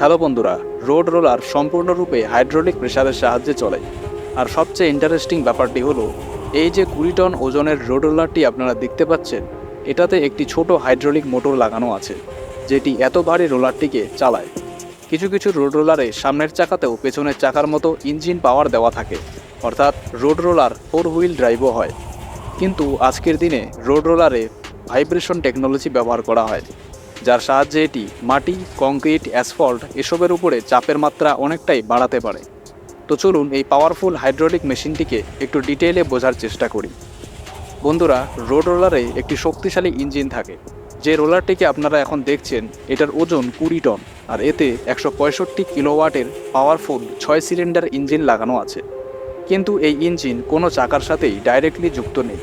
Hello বন্ধুরা, road roller সম্পূর্ণরূপে hydraulic প্রেসারের সাহায্যে চলে। আর সবচেয়ে ইন্টারেস্টিং ব্যাপারটি হলো, এই যে কুড়ি টন ওজনের রোড রোলারটি আপনারা দেখতে পাচ্ছেন, এটাতে একটি ছোট হাইড্রোলিক মোটর লাগানো আছে, যেটি এত ভারী রোলারটিকে চালায়। কিছু কিছু রোড রোলারে সামনের চাকাতেও পেছনের চাকার মতো ইঞ্জিন পাওয়ার দেওয়া থাকে, অর্থাৎ রোড রোলার ফোর হুইল ড্রাইভও হয়। কিন্তু আজকের দিনে রোড রোলারে ভাইব্রেশন টেকনোলজি ব্যবহার করা হয়। যার সাহায্যে এটি মাটি, কংক্রিট, অ্যাসফল্ট এসবের উপরে চাপের মাত্রা অনেকটাই বাড়াতে পারে। তো চলুন এই পাওয়ারফুল হাইড্রোলিক মেশিনটিকে একটু ডিটেইলে বোঝার চেষ্টা করি। বন্ধুরা রোড রোলারে একটি শক্তিশালী ইঞ্জিন থাকে। যে রোলারটিকে আপনারা এখন দেখছেন, এটার ওজন কুড়ি টন আর এতে একশো পঁয়ষট্টি কিলোওয়াটের পাওয়ারফুল ছয় সিলিন্ডার ইঞ্জিন লাগানো আছে। কিন্তু এই ইঞ্জিন কোনো চাকার সাথেই ডাইরেক্টলি যুক্ত নেই।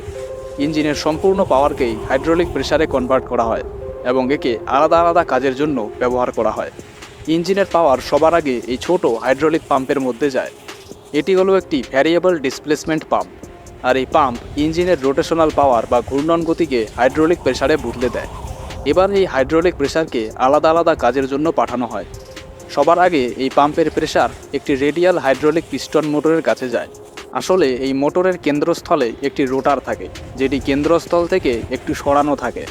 ইঞ্জিনের সম্পূর্ণ পাওয়ারকেই হাইড্রোলিক প্রেসারে কনভার্ট করা হয়। এবং একে আলাদা আলাদা কাজের জন্য ব্যবহার করা হয়। ইঞ্জিনের পাওয়ার সবার আগে এই ছোট হাইড্রোলিক পাম্পের মধ্যে যায়। এটি হলো একটি ভ্যারিয়েবল ডিসপ্লেসমেন্ট পাম্প আর এই পাম্প ইঞ্জিনের রোটেশনাল পাওয়ার বা ঘূর্ণন গতিকে হাইড্রোলিক প্রেসারে বদলে দেয়। এবার এই হাইড্রোলিক প্রেশারকে আলাদা আলাদা কাজের জন্য পাঠানো হয়। সবার আগে এই পাম্পের প্রেশার একটি রেডিয়াল হাইড্রোলিক পিস্টন মোটরের কাছে যায়। আসলে এই মোটরের কেন্দ্রস্থলে একটি রোটার থাকে, যেটি কেন্দ্রস্থল থেকে একটু সরানো থাকে।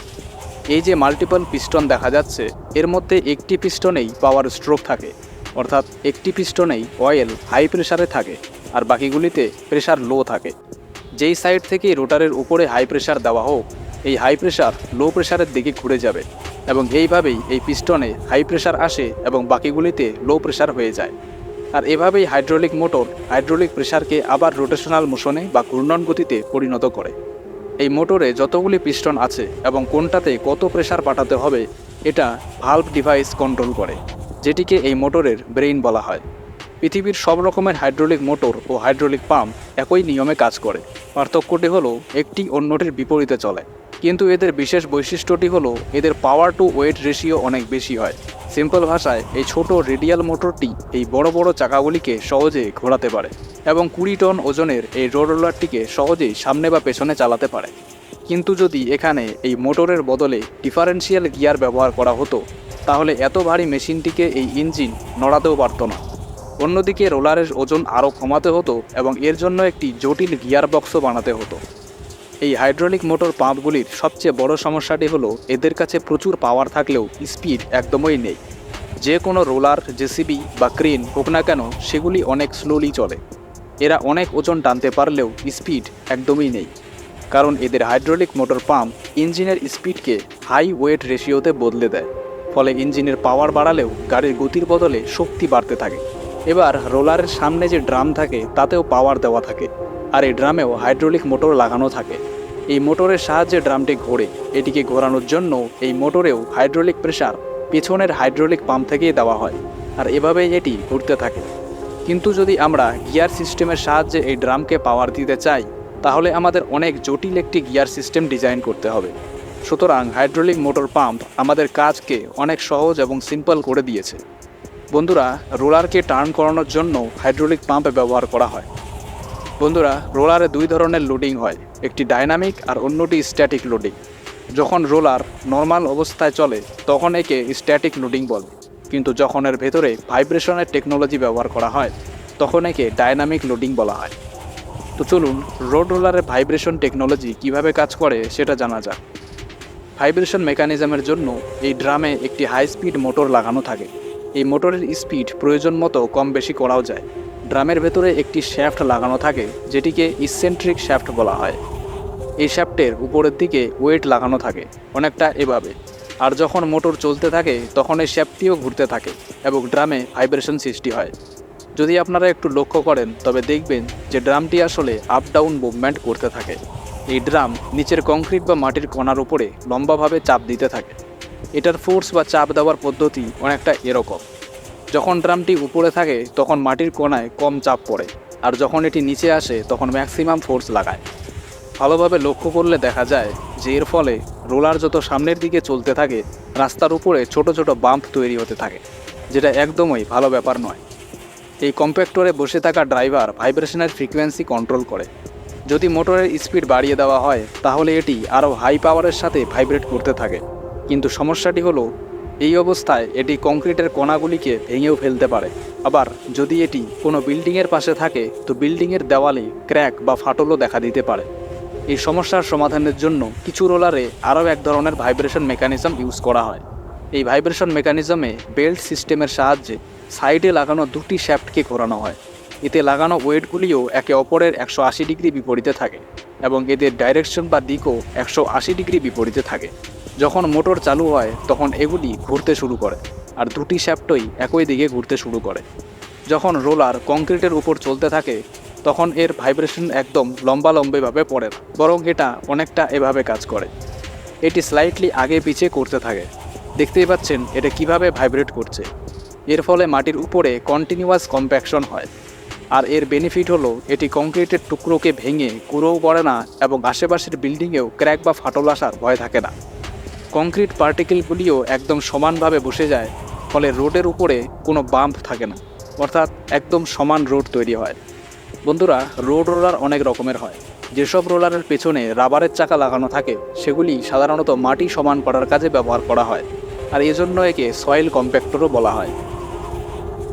এই যে মাল্টিপল পিস্টন দেখা যাচ্ছে, এর মধ্যে একটি পিস্টনেই পাওয়ার স্ট্রোক থাকে। অর্থাৎ একটি পিস্টনেই অয়েল হাই প্রেশারে থাকে আর বাকিগুলিতে প্রেশার লো থাকে। যেই সাইড থেকে রোটারের উপরে হাই প্রেশার দেওয়া হোক, এই হাই প্রেশার লো প্রেশারের দিকে ঘুরে যাবে এবং এইভাবেই এই পিস্টনে হাই প্রেশার আসে এবং বাকিগুলিতে লো প্রেশার হয়ে যায়। আর এভাবেই হাইড্রোলিক মোটর হাইড্রোলিক প্রেশারকে আবার রোটেশনাল মোশনে বা ঘূর্ণন গতিতে পরিণত করে। এই মোটরে যতগুলি পিস্টন আছে এবং কোনটাতে কত প্রেশার পাঠাতে হবে, এটা ভাল্ভ ডিভাইস কন্ট্রোল করে, যেটিকে এই মোটরের ব্রেইন বলা হয়। পৃথিবীর সব রকমের হাইড্রোলিক মোটর ও হাইড্রোলিক পাম্প একই নিয়মে কাজ করে। পার্থক্যটি হলো, একটি অন্যটির বিপরীতে চলে। কিন্তু এদের বিশেষ বৈশিষ্ট্যটি হলো, এদের পাওয়ার টু ওয়েট রেশিও অনেক বেশি হয়। সিম্পল ভাষায়, এই ছোট রেডিয়াল মোটরটি এই বড় বড় চাকাগুলিকে সহজে ঘোরাতে পারে এবং কুড়ি টন ওজনের এই রোলারটিকে সহজেই সামনে বা পেছনে চালাতে পারে। কিন্তু যদি এখানে এই মোটরের বদলে ডিফারেন্সিয়াল গিয়ার ব্যবহার করা হতো, তাহলে এত ভারী মেশিনটিকে এই ইঞ্জিন নড়াতেও পারত না। অন্যদিকে রোলারের ওজন আরও কমাতে হতো এবং এর জন্য একটি জটিল গিয়ার বক্সও বানাতে হতো। এই হাইড্রোলিক মোটর পাম্পগুলির সবচেয়ে বড় সমস্যাটি হলো, এদের কাছে প্রচুর পাওয়ার থাকলেও স্পিড একদমই নেই। যে কোনো রোলার, জেসিবি বা ক্রেন হোক না কেন, সেগুলি অনেক স্লোলি চলে। এরা অনেক ওজন টানতে পারলেও স্পিড একদমই নেই। কারণ এদের হাইড্রোলিক মোটর পাম্প ইঞ্জিনের স্পিডকে হাই ওয়েট রেশিওতে বদলে দেয়। ফলে ইঞ্জিনের পাওয়ার বাড়ালেও গাড়ির গতির বদলে শক্তি বাড়তে থাকে। এবার রোলারের সামনে যে ড্রাম থাকে, তাতেও পাওয়ার দেওয়া থাকে। আর এই ড্রামেও হাইড্রোলিক মোটর লাগানো থাকে। এই মোটরের সাহায্যে ড্রামটি ঘোরে। এটিকে ঘোরানোর জন্য এই মোটরেও হাইড্রোলিক প্রেসার পেছনের হাইড্রোলিক পাম্প থেকেই দেওয়া হয়। আর এভাবেই এটি ঘুরতে থাকে। কিন্তু যদি আমরা গিয়ার সিস্টেমের সাহায্যে এই ড্রামকে পাওয়ার দিতে চাই, তাহলে আমাদের অনেক জটিল একটি গিয়ার সিস্টেম ডিজাইন করতে হবে। সুতরাং হাইড্রোলিক মোটর পাম্প আমাদের কাজকে অনেক সহজ এবং সিম্পল করে দিয়েছে। বন্ধুরা, রোলারকে টার্ন করানোর জন্য হাইড্রোলিক পাম্প ব্যবহার করা হয়। বন্ধুরা, রোলারে দুই ধরনের লোডিং হয়, একটি ডাইনামিক আর অন্যটি স্ট্যাটিক লোডিং। যখন রোলার নর্মাল অবস্থায় চলে, তখন একে স্ট্যাটিক লোডিং বলে। কিন্তু যখন এর ভেতরে ভাইব্রেশনের টেকনোলজি ব্যবহার করা হয়, তখন একে ডাইনামিক লোডিং বলা হয়। তো চলুন, রোড রোলারের ভাইব্রেশন টেকনোলজি কীভাবে কাজ করে সেটা জানা যাক। ভাইব্রেশন মেকানিজমের জন্য এই ড্রামে একটি হাই স্পিড মোটর লাগানো থাকে। এই মোটরের স্পিড প্রয়োজন মতো কম বেশি করাও যায়। ড্রামের ভেতরে একটি শ্যাফট লাগানো থাকে, যেটিকে ইসেন্ট্রিক শ্যাফট বলা হয়। এই শ্যাফটের উপরের দিকে ওয়েট লাগানো থাকে, অনেকটা এভাবে। আর যখন মোটর চলতে থাকে, তখন এই শ্যাফটটিও ঘুরতে থাকে এবং ড্রামে ভাইব্রেশন সৃষ্টি হয়। যদি আপনারা একটু লক্ষ্য করেন, তবে দেখবেন যে ড্রামটি আসলে আপ ডাউন মুভমেন্ট করতে থাকে। এই ড্রাম নিচের কংক্রিট বা মাটির কণার উপরে লম্বাভাবে চাপ দিতে থাকে। এটার ফোর্স বা চাপ দেওয়ার পদ্ধতি অনেকটা এরকম। যখন ড্রামটি উপরে থাকে, তখন মাটির কোনায় কম চাপ পড়ে, আর যখন এটি নিচে আসে, তখন ম্যাক্সিমাম ফোর্স লাগায়। ভালোভাবে লক্ষ্য করলে দেখা যায় যে এর ফলে রোলার যত সামনের দিকে চলতে থাকে, রাস্তার উপরে ছোট ছোট বাম্প তৈরি হতে থাকে, যেটা একদমই ভালো ব্যাপার নয়। এই কম্প্যাক্টরে বসে থাকা ড্রাইভার ভাইব্রেশনের ফ্রিকোয়েন্সি কন্ট্রোল করে। যদি মোটরের স্পিড বাড়িয়ে দেওয়া হয়, তাহলে এটি আরও হাই পাওয়ারের সাথে ভাইব্রেট করতে থাকে। কিন্তু সমস্যাটি হলো, এই অবস্থায় এটি কংক্রিটের কণাগুলিকে ভেঙেও ফেলতে পারে। আবার যদি এটি কোনো বিল্ডিংয়ের পাশে থাকে, তো বিল্ডিংয়ের দেওয়ালে ক্র্যাক বা ফাটলও দেখা দিতে পারে। এই সমস্যার সমাধানের জন্য কিছু রোলারে আরও এক ধরনের ভাইব্রেশন মেকানিজম ইউজ করা হয়। এই ভাইব্রেশন মেকানিজমে বেল্ট সিস্টেমের সাহায্যে সাইডে লাগানো দুটি শ্যাফটকে ঘোরানো হয়। এতে লাগানো ওয়েটগুলিও একে অপরের একশো আশি ডিগ্রি বিপরীতে থাকে এবং এদের ডাইরেকশন বা দিকও একশো আশি ডিগ্রি বিপরীতে থাকে। যখন মোটর চালু হয়, তখন এগুলি ঘুরতে শুরু করে আর দুটি শ্যাফটই একই দিকে ঘুরতে শুরু করে। যখন রোলার কংক্রিটের উপর চলতে থাকে, তখন এর ভাইব্রেশন একদম লম্বা লম্বিভাবে পড়ে না, বরং এটা অনেকটা এভাবে কাজ করে। এটি স্লাইটলি আগে পিছিয়ে করতে থাকে। দেখতেই পাচ্ছেন এটা কীভাবে ভাইব্রেট করছে। এর ফলে মাটির উপরে কন্টিনিউয়াস কম্প্যাকশন হয়। আর এর বেনিফিট হলো, এটি কংক্রিটের টুকরোকে ভেঙে কুড়োও পড়ে না এবং আশেপাশের বিল্ডিংয়েও ক্র্যাক বা ফাটল আসার ভয় থাকে না। কংক্রিট পার্টিকেলগুলিও একদম সমানভাবে বসে যায়, ফলে রোডের উপরে কোনো বাম্প থাকে না, অর্থাৎ একদম সমান রোড তৈরি হয়। বন্ধুরা, রোড রোলার অনেক রকমের হয়। যেসব রোলারের পেছনে রাবারের চাকা লাগানো থাকে, সেগুলি সাধারণত মাটি সমান করার কাজে ব্যবহার করা হয়, আর এজন্য একে সয়েল কম্প্যাক্টরও বলা হয়।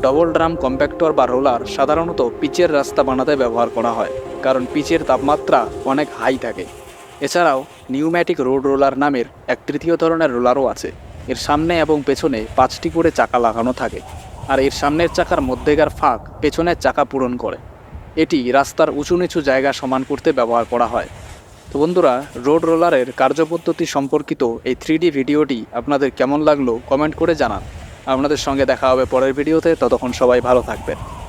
ডবল ড্রাম কম্প্যাক্টর বা রোলার সাধারণত পিচের রাস্তা বানাতে ব্যবহার করা হয়, কারণ পিচের তাপমাত্রা অনেক হাই থাকে। এছাড়াও নিউম্যাটিক রোড রোলার নামের এক তৃতীয় ধরনের রোলারও আছে। এর সামনে এবং পেছনে পাঁচটি করে চাকা লাগানো থাকে আর এর সামনের চাকার মধ্যেকার ফাঁক পেছনের চাকা পূরণ করে। এটি রাস্তার উঁচু নিচু জায়গা সমান করতে ব্যবহার করা হয়। তো বন্ধুরা, রোড রোলারের কার্যপদ্ধতি সম্পর্কিত এই থ্রি ভিডিওটি আপনাদের কেমন লাগল কমেন্ট করে জানান। আপনাদের সঙ্গে দেখা হবে পরের ভিডিওতে, ততক্ষণ সবাই ভালো থাকবেন।